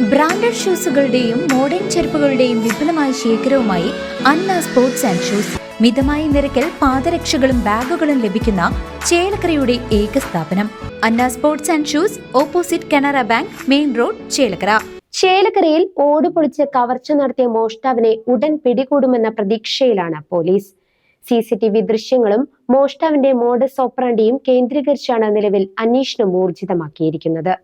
Branded ഷൂസുകളുടെയും modern ചെരുപ്പുകളുടെയും വിപുലമായ ശേഖരവുമായി അന്ന സ്പോർട്സ് ആൻഡ് ഷൂസ്. മിതമായ നിരക്കിൽ പാദരക്ഷകളും ബാഗുകളും ലഭിക്കുന്ന ചേലക്കരയുടെ ഏക സ്ഥാപനം. Anna sports and shoes opposite Canara bank main road Chelakkara. ചേലക്കരയിൽ ഓടുപൊളിച്ച് കവർച്ച നടത്തിയ മോഷ്ടാവിനെ ഉടൻ പിടികൂടുമെന്ന പ്രതീക്ഷയിലാണ് police. C C T V ദൃശ്യങ്ങളും മോഷ്ടാവിന്റെ മോഡസ് ഓപ്പറാണ്ടിയും കേന്ദ്രീകരിച്ചാണ് നിലവിൽ അന്വേഷണം ഊർജിതമാക്കിയിരിക്കുന്നത്.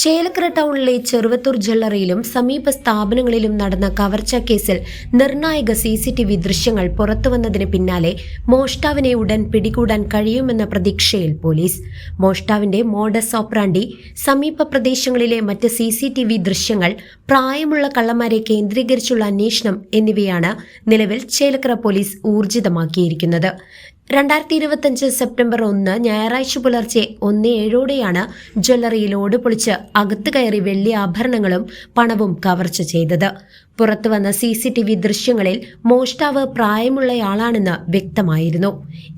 ചേലക്കര ടൗണിലെ ചെറുവത്തൂർ ജ്വല്ലറിയിലും സമീപ സ്ഥാപനങ്ങളിലും നടന്ന കവർച്ചാ കേസിൽ നിർണായക സി സി ടി വി ദൃശ്യങ്ങൾ പുറത്തുവന്നതിന് പിന്നാലെ മോഷ്ടാവിനെ ഉടൻ പിടികൂടാൻ കഴിയുമെന്ന പ്രതീക്ഷയിൽ പോലീസ്. മോഷ്ടാവിന്റെ മോഡസ് ഓപ്രാണ്ടി സമീപ പ്രദേശങ്ങളിലെ മറ്റ് സി സി ടി വി ദൃശ്യങ്ങൾ പ്രായമുള്ള കള്ളന്മാരെ കേന്ദ്രീകരിച്ചുള്ള അന്വേഷണം എന്നിവയാണ് നിലവിൽ ചേലക്കര പോലീസ് ഊർജിതമാക്കിയിരിക്കുന്നത്. രണ്ടായിരത്തി ഇരുപത്തഞ്ച് സെപ്റ്റംബർ ഒന്ന് ഞായറാഴ്ച പുലർച്ചെ ഒന്ന് ഏഴോടെയാണ് ജ്വല്ലറിയിൽ ഓടുപൊളിച്ച് അകത്ത് കയറി വെള്ളി ആഭരണങ്ങളും പണവും കവർച്ച ചെയ്തത്. പുറത്തു വന്ന സി സി ടി വി ദൃശ്യങ്ങളിൽ മോഷ്ടാവ് പ്രായമുള്ളയാളാണെന്ന് വ്യക്തമായിരുന്നു.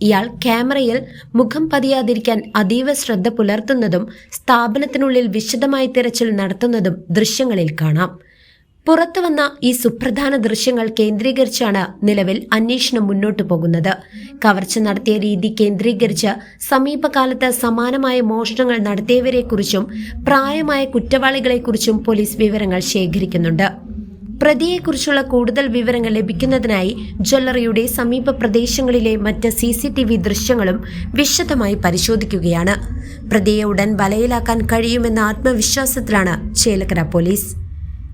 ഇയാൾ ക്യാമറയിൽ മുഖം പതിയാതിരിക്കാൻ അതീവ ശ്രദ്ധ പുലർത്തുന്നതും സ്ഥാപനത്തിനുള്ളിൽ വിശദമായി തിരച്ചിൽ നടത്തുന്നതും ദൃശ്യങ്ങളിൽ കാണാം. പുറത്തുവന്ന ഈ സുപ്രധാന ദൃശ്യങ്ങൾ കേന്ദ്രീകരിച്ചാണ് നിലവിൽ അന്വേഷണം മുന്നോട്ടു പോകുന്നത്. കവർച്ച നടത്തിയ രീതി കേന്ദ്രീകരിച്ച് സമീപകാലത്ത് സമാനമായ മോഷണങ്ങൾ നടത്തിയവരെക്കുറിച്ചും പ്രായമായ കുറ്റവാളികളെക്കുറിച്ചും പോലീസ് വിവരങ്ങൾ ശേഖരിക്കുന്നുണ്ട്. പ്രതിയെക്കുറിച്ചുള്ള കൂടുതൽ വിവരങ്ങൾ ലഭിക്കുന്നതിനായി ജ്വല്ലറിയുടെ സമീപ പ്രദേശങ്ങളിലെ മറ്റ് സി സി ടി വി ദൃശ്യങ്ങളും വിശദമായി പരിശോധിക്കുകയാണ്. പ്രതിയെ ഉടൻ വലയിലാക്കാൻ കഴിയുമെന്ന ആത്മവിശ്വാസത്തിലാണ് Chelakkara police.